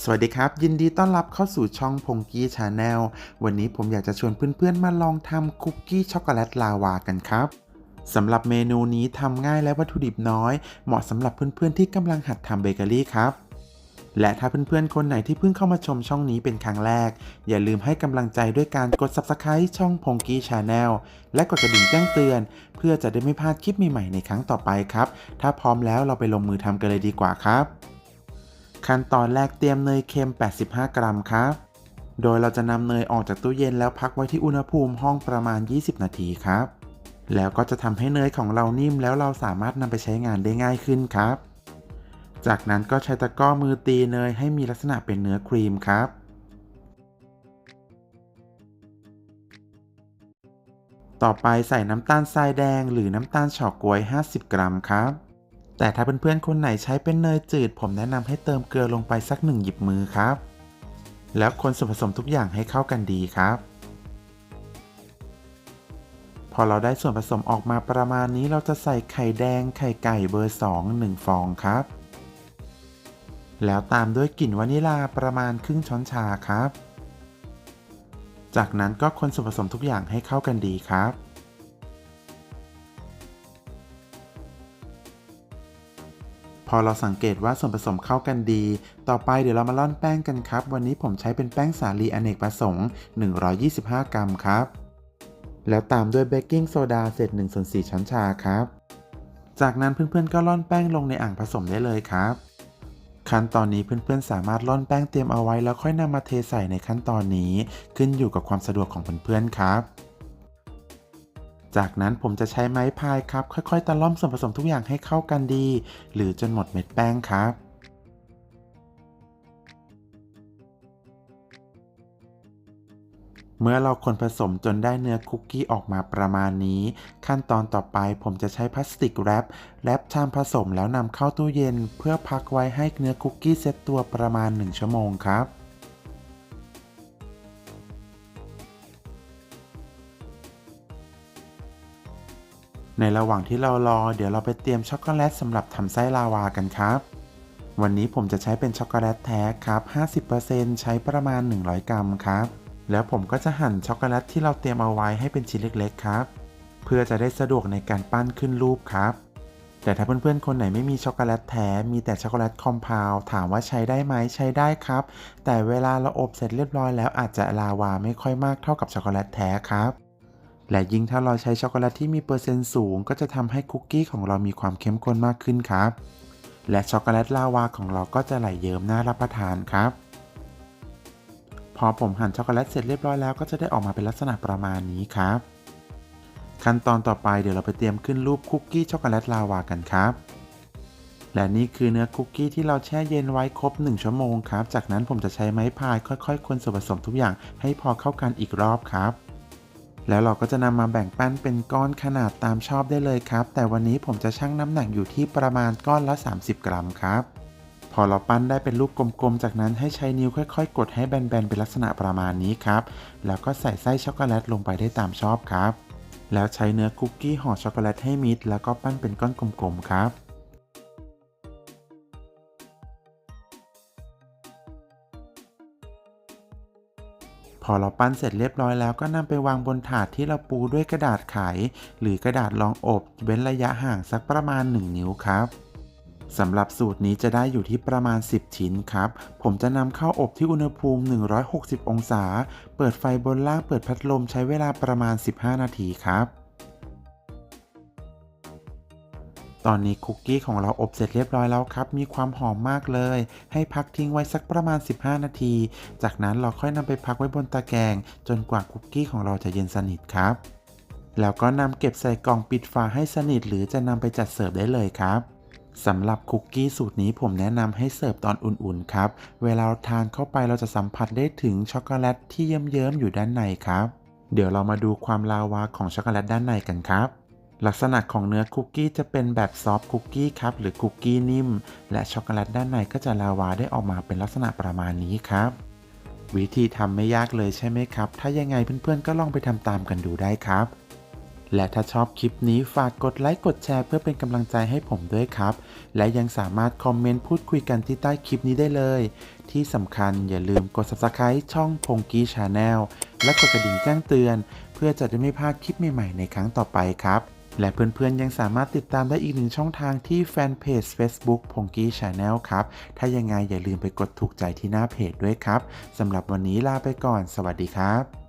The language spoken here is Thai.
สวัสดีครับ ยินดีต้อนรับเข้าสู่ช่องพงกี้ชาแนลวันนี้ผมอยากจะชวนเพื่อนๆมาลองทำคุกกี้ช็อกโกแลตลาวากันครับสำหรับเมนูนี้ทำง่ายและวัตถุดิบน้อย เหมาะสำหรับเพื่อนๆที่กำลังหัดทำเบเกอรี่ครับ และถ้าเพื่อนๆคนไหนที่เพิ่งเข้ามาชมช่องนี้เป็นครั้งแรก อย่าลืมให้กำลังใจด้วยการกด Subscribe ช่องพงกี้ชาแนลและกดกระดิ่งแจ้งเตือน เพื่อจะได้ไม่พลาดคลิปใหม่ๆในครั้งต่อไปครับ ถ้าพร้อมแล้วเราไปลงมือทำกันเลยดีกว่าครับ ขั้นตอนแรกเตรียมเนยเค็ม 85 กรัมครับ โดยเราจะนำเนยออกจากตู้เย็นแล้วพักไว้ที่อุณหภูมิห้องประมาณ 20 นาทีครับ แล้วก็จะทำให้เนยของเรานิ่มแล้วเราสามารถนำไปใช้งานได้ง่ายขึ้นครับ จากนั้นก็ใช้ตะกร้อมือตีเนยให้มีลักษณะเป็นเนื้อครีมครับต่อไปใส่น้ำตาลทรายแดงหรือน้ำตาลเฉาก๊วย 50 กรัมครับ แต่ถ้าเพื่อนๆคนไหนใช้เป็นเนยจืด ผมแนะนำให้เติมเกลือลงไปสักหนึ่งหยิบมือครับ แล้วคนส่วนผสมทุกอย่างให้เข้ากันดีครับ พอเราได้ส่วนผสมออกมาประมาณนี้เราจะใส่ไข่แดงไข่ไก่เบอร์ 2 1 ฟองครับ แล้วตามด้วยกลิ่นวานิลาประมาณครึ่งช้อนชาครับ จากนั้นก็คนส่วนผสมทุกอย่างให้เข้ากันดีครับ พอเราสังเกตว่าส่วนผสมเข้ากันดี ต่อไปเดี๋ยวเรามาร่อนแป้งกันครับ วันนี้ผมใช้เป็นแป้งสาลีอเนกประสงค์ 125 กรัมครับ แล้วตามด้วยเบกกิ้งโซดาเศษ1ส่วน4ช้อนชาครับ จากนั้นเพื่อนๆก็ร่อนแป้งลงในอ่างผสมได้เลยครับ ขั้นตอนนี้เพื่อนๆสามารถร่อนแป้งเตรียมเอาไว้แล้วค่อยนำมาเทใส่ในขั้นตอนนี้ ขึ้นอยู่กับความสะดวกของเพื่อนๆครับ จากนั้นผมจะใช้ไม้พายครับ ค่อยๆตะล่อมส่วนผสมทุกอย่างให้เข้ากันดี หรือจนหมดเม็ดแป้งครับเมื่อเราคนผสมจนได้เนื้อคุกกี้ออกมาประมาณนี้ ขั้นตอนต่อไปผมจะใช้พลาสติกแรปแรปชามผสมแล้วนำเข้าตู้เย็น เพื่อพักไว้ให้เนื้อคุกกี้เซตตัวประมาณ 1 ชั่วโมงครับ ในระหว่างที่เรารอ เดี๋ยวเราไปเตรียมช็อกโกแลตสำหรับทำไส้ลาวากันครับ วันนี้ผมจะใช้เป็นช็อกโกแลตแท้ครับ 50%ใช้ประมาณ 100 กรัมครับ แล้วผมก็จะหั่นช็อกโกแลตที่เราเตรียมเอาไว้ให้เป็นชิ้นเล็กๆครับ เพื่อจะได้สะดวกในการปั้นขึ้นรูปครับ แต่ถ้าเพื่อนๆ คนไหนไม่มีช็อกโกแลตแท้ มีแต่ช็อกโกแลตคอมเพลถามว่าใช้ได้ไหมใช้ได้ครับ แต่เวลาเราอบเสร็จเรียบร้อยแล้วอาจจะลาวาไม่ค่อยมากเท่ากับช็อกโกแลตแท้ครับ และยิ่งถ้าเราใช้ช็อกโกแลตที่มีเปอร์เซ็นต์สูง ก็จะทำให้คุกกี้ของเรามีความเข้มข้นมากขึ้นครับ และช็อกโกแลตลาวาของเราก็จะไหลเยิ้มน่ารับประทานครับ พอผมหั่นช็อกโกแลตเสร็จเรียบร้อยแล้วก็จะได้ออกมาเป็นลักษณะประมาณนี้ครับ ขั้นตอนต่อไปเดี๋ยวเราไปเตรียมขึ้นรูปคุกกี้ช็อกโกแลตลาวากันครับและนี่คือเนื้อคุกกี้ที่เราแช่เย็นไว้ครบ 1 ชั่วโมงครับ จากนั้นผมจะใช้ไม้พายค่อยๆ คนส่วนผสมทุกอย่างให้พอเข้ากันอีกรอบครับ แล้วเราก็จะนำมาแบ่งปั้นเป็นก้อนขนาดตามชอบได้เลยครับ แต่วันนี้ผมจะชั่งน้ำหนักอยู่ที่ประมาณก้อนละ 30 กรัมครับ พอเราปั้นได้เป็นลูกกลมๆ จากนั้นให้ใช้นิ้วค่อยๆ กดให้แบนๆ เป็นลักษณะประมาณนี้ครับ แล้วก็ใส่ไส้ช็อกโกแลตลงไปได้ตามชอบครับ แล้วใช้เนื้อคุกกี้ห่อช็อกโกแลตให้มิดแล้วก็ปั้นเป็นก้อนกลมๆ ครับ พอเราปั้นเสร็จเรียบร้อยแล้วก็นำไปวางบนถาดที่เราปูด้วยกระดาษไข หรือกระดาษรองอบเว้นระยะห่างสักประมาณ 1 นิ้วครับสำหรับสูตรนี้จะได้อยู่ที่ประมาณ 10 ชิ้นครับ ผมจะนำเข้าอบที่อุณหภูมิ 160 องศา เปิดไฟบนล่างเปิดพัดลมใช้เวลาประมาณ 15 นาทีครับ ตอนนี้คุกกี้ของเราอบเสร็จเรียบร้อยแล้วครับ มีความหอมมากเลย ให้พักทิ้งไว้สักประมาณ 15 นาที จากนั้นเราค่อยนำไปพักไว้บนตะแกรงจนกว่าคุกกี้ของเราจะเย็นสนิทครับ แล้วก็นำเก็บใส่กล่องปิดฝาให้สนิทหรือจะนำไปจัดเสิร์ฟได้เลยครับสำหรับคุกกี้สูตรนี้ผมแนะนำให้เสิร์ฟตอนอุ่นๆครับ เวลาเราทานเข้าไปเราจะสัมผัสได้ถึงช็อกโกแลตที่เยิ้มๆอยู่ด้านในครับ เดี๋ยวเรามาดูความลาวาของช็อกโกแลตด้านในกันครับ ลักษณะของเนื้อคุกกี้จะเป็นแบบซอฟต์คุกกี้ครับหรือคุกกี้นิ่ม และช็อกโกแลตด้านในก็จะลาวาได้ออกมาเป็นลักษณะประมาณนี้ครับ วิธีทำไม่ยากเลยใช่ไหมครับ ถ้ายังไงเพื่อนๆ ก็ลองไปทำตามกันดูได้ครับ และถ้าชอบคลิปนี้ฝากกดไลค์กดแชร์เพื่อเป็นกำลังใจให้ผมด้วยครับ และยังสามารถคอมเมนต์พูดคุยกันที่ใต้คลิปนี้ได้เลย ที่สำคัญอย่าลืมกด subscribe ช่องพงกี้ชาแนลและกดกระดิ่งแจ้งเตือน เพื่อจะได้ไม่พลาดคลิปใหม่ๆในครั้งต่อไปครับ และเพื่อนๆยังสามารถติดตามได้อีกหนึ่งช่องทางที่แฟนเพจ Facebook พงกี้ชาแนลครับ ถ้ายังไงอย่าลืมไปกดถูกใจที่หน้าเพจด้วยครับสำหรับวันนี้ลาไปก่อน สวัสดีครับ